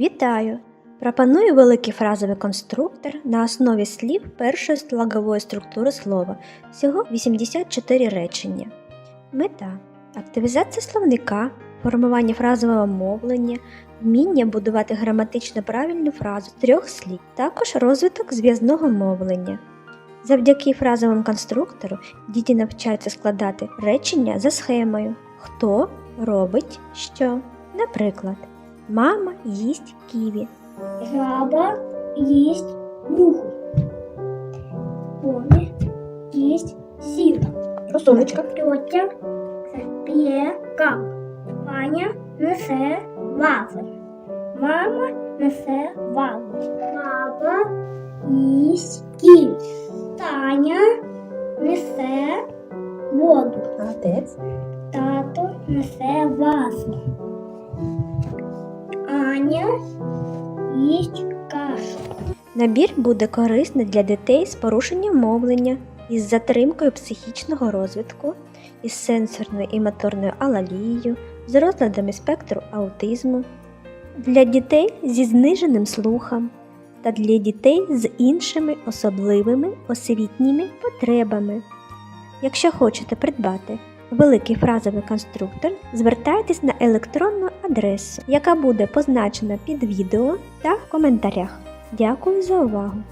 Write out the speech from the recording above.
Вітаю! Пропоную великий фразовий конструктор на основі слів першої складової структури слова. Всього 84 речення. Мета активізація словника, формування фразового мовлення, вміння будувати граматично правильну фразу з трьох слів, також розвиток зв'язного мовлення. Завдяки фразовому конструктору діти навчаються складати речення за схемою. Хто робить що? Наприклад, мама їсть ківі. Жаба есть муху. Помнит есть сито. Русуночка. Тетя п'є кав. Ваня несе вафли. Мама несе вазу. Баба їсть ківі. Таня несе воду. Молодець. Тато несе вазу. Аня їсть кашу. Набір буде корисний для дітей з порушенням мовлення, із затримкою психічного розвитку, із сенсорною і моторною алалією, з розладами спектру аутизму, для дітей зі зниженим слухом та для дітей з іншими особливими освітніми потребами. Якщо хочете придбати великий фразовий конструктор, звертайтесь на електронну адресу, яка буде позначена під відео та в коментарях. Дякую за увагу!